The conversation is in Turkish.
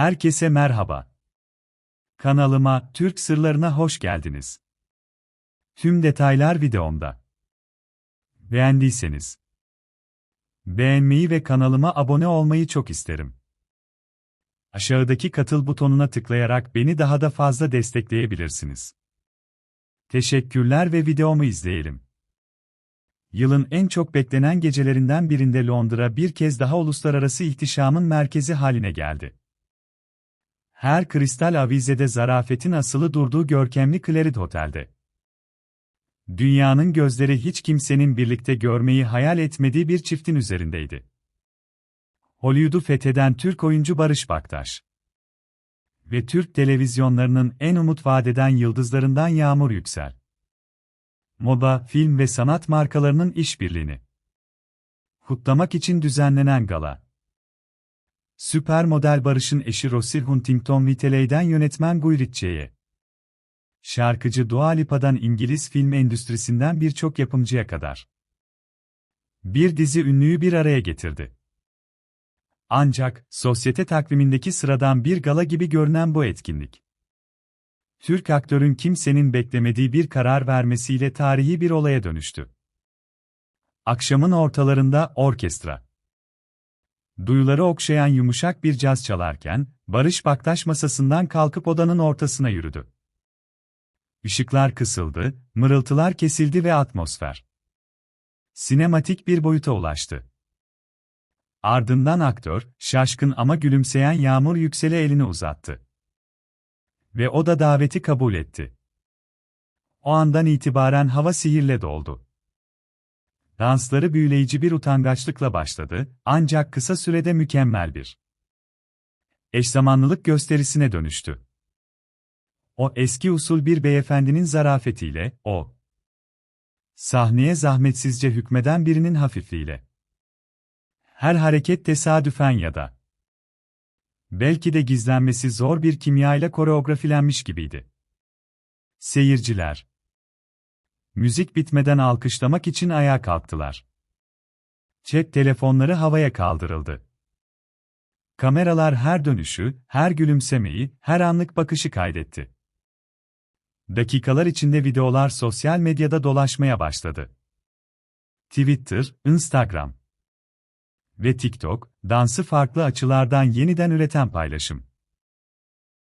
Herkese merhaba. Kanalıma, Türk Sırlarına hoş geldiniz. Tüm detaylar videomda. Beğendiyseniz beğenmeyi ve kanalıma abone olmayı çok isterim. Aşağıdaki katıl butonuna tıklayarak beni daha da fazla destekleyebilirsiniz. Teşekkürler ve videomu izleyelim. Yılın en çok beklenen gecelerinden birinde Londra bir kez daha uluslararası ihtişamın merkezi haline geldi. Her kristal avizede zarafetin asılı durduğu görkemli Claret Otel'de. Dünyanın gözleri hiç kimsenin birlikte görmeyi hayal etmediği bir çiftin üzerindeydi. Hollywood'u fetheden Türk oyuncu Barış Baktaş ve Türk televizyonlarının en umut vadeden yıldızlarından Yağmur Yüksel. Moda, film ve sanat markalarının işbirliğini kutlamak için düzenlenen gala. Süper model Barış'ın eşi Rosie Huntington Whiteley'den yönetmen Guy Ritchie'ye. Şarkıcı Dua Lipa'dan İngiliz film endüstrisinden birçok yapımcıya kadar. Bir dizi ünlüyü bir araya getirdi. Ancak, sosyete takvimindeki sıradan bir gala gibi görünen bu etkinlik. Türk aktörün kimsenin beklemediği bir karar vermesiyle tarihi bir olaya dönüştü. Akşamın ortalarında orkestra. Duyuları okşayan yumuşak bir caz çalarken, Barış Baktaş masasından kalkıp odanın ortasına yürüdü. Işıklar kısıldı, mırıltılar kesildi ve atmosfer. Sinematik bir boyuta ulaştı. Ardından aktör, şaşkın ama gülümseyen Yağmur Yüksel'e elini uzattı. Ve o da daveti kabul etti. O andan itibaren hava sihirle doldu. Dansları büyüleyici bir utangaçlıkla başladı, ancak kısa sürede mükemmel bir eşzamanlılık gösterisine dönüştü. O eski usul bir beyefendinin zarafetiyle, o sahneye zahmetsizce hükmeden birinin hafifliğiyle. Her hareket tesadüfen ya da belki de gizlenmesi zor bir kimyayla koreografilenmiş gibiydi. Seyirciler müzik bitmeden alkışlamak için ayağa kalktılar. Cep telefonları havaya kaldırıldı. Kameralar her dönüşü, her gülümsemeyi, her anlık bakışı kaydetti. Dakikalar içinde videolar sosyal medyada dolaşmaya başladı. Twitter, Instagram ve TikTok, dansı farklı açılardan yeniden üreten paylaşım.